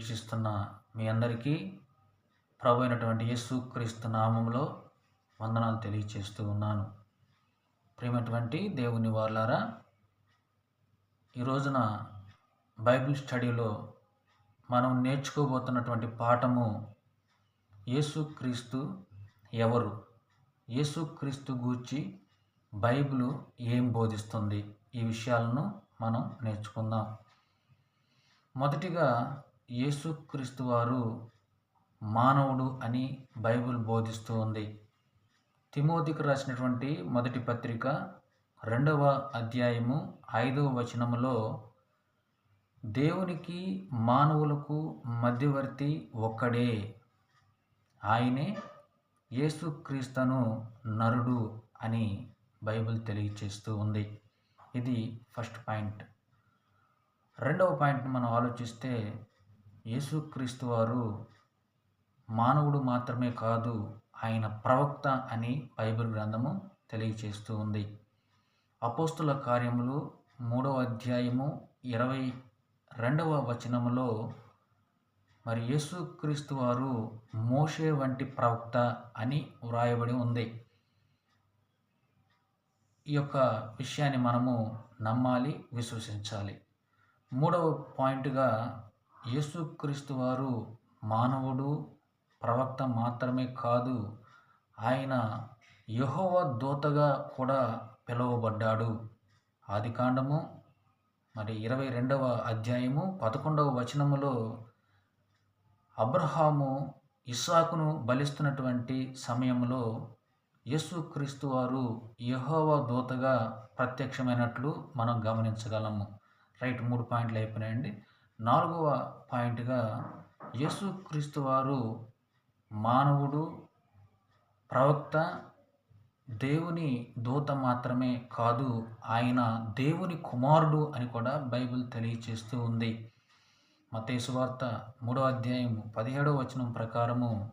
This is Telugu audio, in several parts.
వీక్షిస్తున్న మీ అందరికీ ప్రభు అయినటువంటి యేసుక్రీస్తు నామంలో వందనాలు తెలియచేస్తూ ఉన్నాను. ప్రేమటువంటి దేవుని వాళ్ళారా ఈ రోజున బైబిల్ స్టడీలో మనం నేర్చుకోబోతున్నటువంటి పాఠము యేసుక్రీస్తు ఎవరు? యేసుక్రీస్తు గూర్చి బైబిల్ ఏం బోధిస్తుంది? ఈ విషయాలను మనం నేర్చుకుందాం. మొదటిగా యేసుక్రీస్తు వారు మానవుడు అని బైబిల్ బోధిస్తూ ఉంది. తిమోతికి రాసినటువంటి మొదటి పత్రిక రెండవ అధ్యాయము ఐదవ వచనములో దేవునికి మానవులకు మధ్యవర్తి ఒక్కడే. ఆయనే యేసుక్రీస్తును నరుడు అని బైబిల్ తెలియచేస్తూ ఉంది. ఇది ఫస్ట్ పాయింట్. రెండవ పాయింట్ని మనం ఆలోచిస్తే యేసుక్రీస్తు వారు మానవుడు మాత్రమే కాదు ఆయన ప్రవక్త అని బైబిల్ గ్రంథము తెలియచేస్తూ ఉంది. అపోస్తుల కార్యములు మూడవ అధ్యాయము ఇరవై రెండవ వచనములో మరి యేసుక్రీస్తు వారు మోషే వంటి ప్రవక్త అని వ్రాయబడి ఉంది. ఈ యొక్క విషయాన్ని మనము నమ్మాలి విశ్వసించాలి. మూడవ పాయింట్గా యేసుక్రీస్తు వారు మానవుడు ప్రవక్త మాత్రమే కాదు ఆయన యహోవ దూతగా కూడా పిలువబడ్డాడు. ఆది కాండము మరి ఇరవై రెండవ అధ్యాయము పదకొండవ వచనములో అబ్రహాము ఇస్సాకును బలిస్తున్నటువంటి సమయంలో యేసుక్రీస్తు వారు యహోవ దూతగా ప్రత్యక్షమైనట్లు మనం గమనించగలము. రైట్ మూడు పాయింట్లు అయిపోయినాయండి. నాలుగవ పాయింట్గా యేసుక్రీస్తు వారు మానవుడు ప్రవక్త దేవుని దూత మాత్రమే కాదు ఆయన దేవుని కుమారుడు అని కూడా బైబిల్ తెలియచేస్తూ ఉంది. మతేసు వార్త మూడో అధ్యాయం పదిహేడవ వచనం ప్రకారము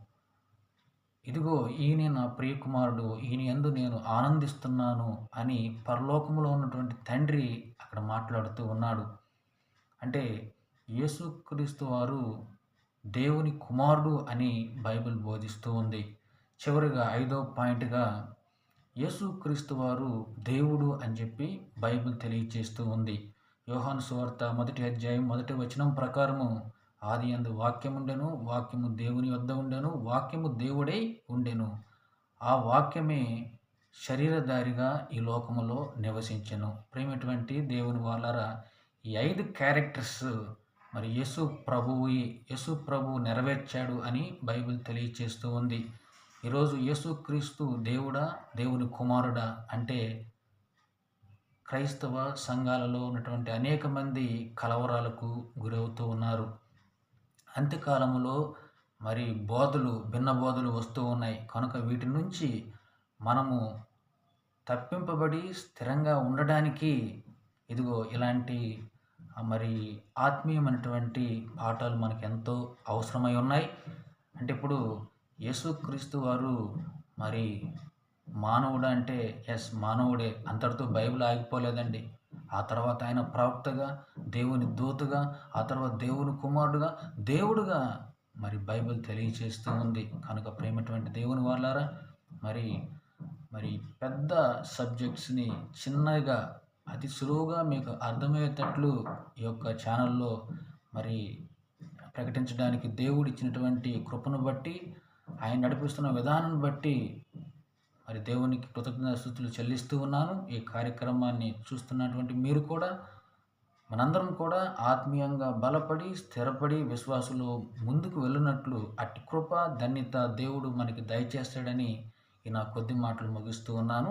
ఇదిగో ఈయన నా ప్రియకుమారుడు ఈయన ఎందు నేను ఆనందిస్తున్నాను అని పరలోకములో ఉన్నటువంటి తండ్రి అక్కడ మాట్లాడుతూ ఉన్నాడు. అంటే యేసుక్రీస్తు వారు దేవుని కుమారుడు అని బైబిల్ బోధిస్తూ ఉంది. చివరిగా ఐదో పాయింట్గా యేసుక్రీస్తు వారు దేవుడు అని చెప్పి బైబిల్ తెలియచేస్తూ ఉంది. యోహాను సువార్త మొదటి అధ్యాయం మొదటి వచనం ప్రకారము ఆది అందు వాక్యముండెను వాక్యము దేవుని వద్ద ఉండెను వాక్యము దేవుడై ఉండెను. ఆ వాక్యమే శరీరధారిగా ఈ లోకములో నివసించెను. ప్రేమటువంటి దేవుని వాళ్ళారా ఈ ఐదు క్యారెక్టర్స్ మరి యేసు ప్రభువు యేసు ప్రభువు నెరవేర్చాడు అని బైబిల్ తెలియచేస్తూ ఉంది. ఈరోజు యేసుక్రీస్తు దేవుడా దేవుని కుమారుడా అంటే క్రైస్తవ సంఘాలలో ఉన్నటువంటి అనేక మంది కలవరాలకు గురవుతూ ఉన్నారు. అంత్యకాలంలో మరి బోధలు భిన్న బోధలు వస్తూ ఉన్నాయి. కనుక వీటి నుంచి మనము తప్పింపబడి స్థిరంగా ఉండడానికి ఇదిగో ఇలాంటి మరి ఆత్మీయమైనటువంటి పాఠాలు మనకు ఎంతో అవసరమై ఉన్నాయి. అంటే ఇప్పుడు యేసుక్రీస్తు వారు మరి మానవుడు అంటే ఎస్ మానవుడే. అంతటితో బైబిల్ ఆగిపోలేదండి. ఆ తర్వాత ఆయన ప్రవక్తగా దేవుని దూతగా ఆ తర్వాత దేవుని కుమారుడుగా దేవుడుగా మరి బైబిల్ తెలియచేస్తూ ఉంది. కనుక ప్రేమటువంటి దేవుని వాళ్ళారా మరి మరి పెద్ద సబ్జెక్ట్స్ని చిన్నగా అతి సులువుగా మీకు అర్థమయ్యేటట్లు ఈ యొక్క ఛానల్లో మరి ప్రకటించడానికి దేవుడు ఇచ్చినటువంటి కృపను బట్టి ఆయన నడిపిస్తున్న విధానం బట్టి మరి దేవునికి కృతజ్ఞతలు చెల్లిస్తూ ఉన్నాను. ఈ కార్యక్రమాన్ని చూస్తున్నటువంటి మీరు కూడా మనందరం కూడా ఆత్మీయంగా బలపడి స్థిరపడి విశ్వాసులు ముందుకు వెళ్ళినట్లు అట్టి కృప ధన్యత దేవుడు మనకి దయచేస్తాడని ఈ నా కొద్ది మాటలు ముగిస్తూ ఉన్నాను.